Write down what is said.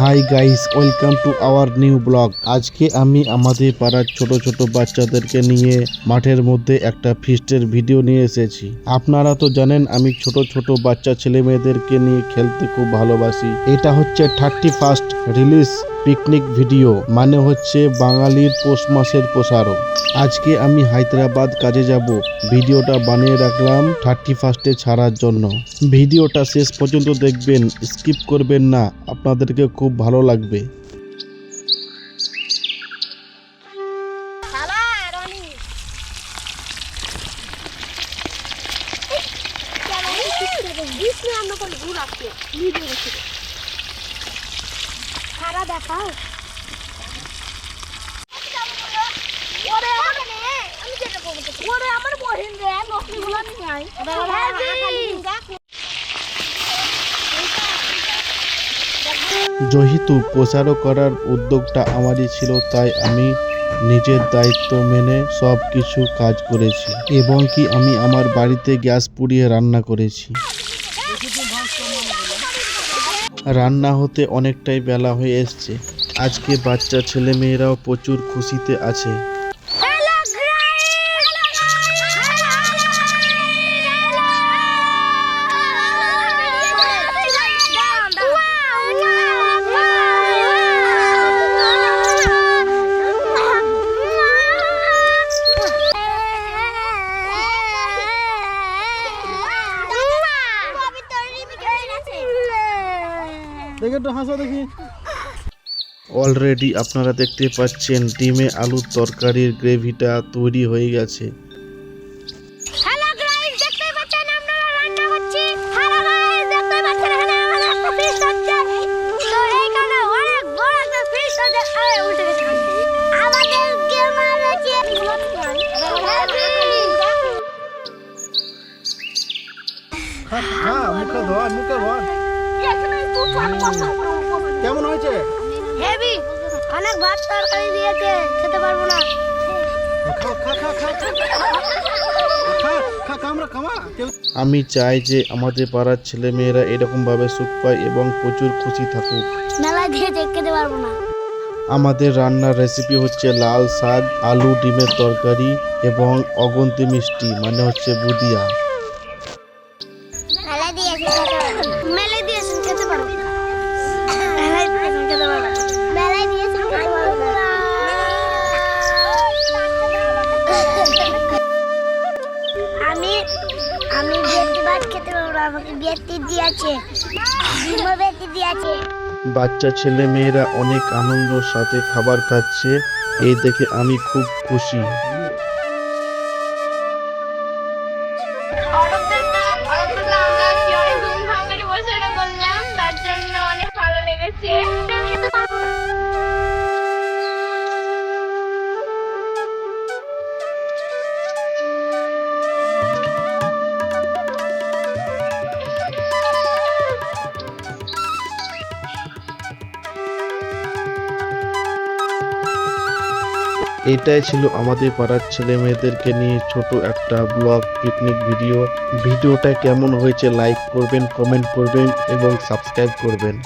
Hi guys welcome to our new blog আজকে আমি আমাদের পাড়ার ছোট ছোট বাচ্চাদেরকে নিয়ে মাঠের মধ্যে একটা ফিস্টের ভিডিও নিয়ে এসেছি। আপনারা তো জানেন, আমি ছোট ছোট বাচ্চা ছেলে মেয়েদেরকে নিয়ে খেলতে খুব ভালোবাসি। এটা হচ্ছে thirty first release picnic video মানে হচ্ছে বাঙালির পৌষ মাসের প্রসারক আজকে আমি হায়দ্রাবাদ কাজে যাব ভিডিওটা বানিয়ে রাখলাম থার্টি ফার্স্টে ছাড়ার জন্য ভিডিওটা শেষ পর্যন্ত দেখবেন স্কিপ করবেন না আপনাদেরকে খুব ভালো লাগবে বিষ্ণু আমরা কোনো ভিডিও দেখাও। ওরে আমার বহিন রে যেহেতু প্রচারও করার উদ্যোগটা আমারই ছিল তাই আমি নিজের দায়িত্ব মেনে সব কিছু কাজ করেছি। এবং কি আমি আমার বাড়িতে গ্যাস পুড়িয়ে রান্না করেছি। রান্না হতে অনেকটাই বেলা হয়ে এসছে। আজকে বাচ্চা ছেলে মেয়েরাও প্রচুর খুশিতে আছে। দেখে একটু হাসো দেখি। অলরেডি আপনারা দেখতে পাচ্ছেন ডিমে আলুর তরকারির গ্রেভিটা তৈরি হয়ে গেছে। মুখে মুখে ধোয়া। কেমন হয়েছে? হেভি অনেক ভাত তরকারি দিয়েছে খেতে পারব না। আমি চাই যে আমাদের পাড়ার ছেলে মেয়েরা এরকমভাবে সুখ পায় এবং প্রচুর খুশি থাকুক। মেলা দিয়েছে খেতে পারব না। আমাদের রান্নার রেসিপি হচ্ছে লাল শাক আলু ডিমের তরকারি এবং অগন্তি মিষ্টি মানে হচ্ছে বুদিয়া। আমি ভাত খেতে পারব আমাকে দিয়েছে। দিয়েছে। বাচ্চা ছেলে মেয়েরা অনেক আনন্দের সাথে খাবার খাচ্ছে। এই দেখে আমি খুব খুশি। এটাই ছিল আমাদের পাড়ার ছেলে মেয়েদেরকে নিয়ে ছোট একটা ব্লগ পিকনিক ভিডিও ভিডিওটা কেমন হয়েছে লাইক করবেন কমেন্ট করবেন এবং সাবস্ক্রাইব করবেন।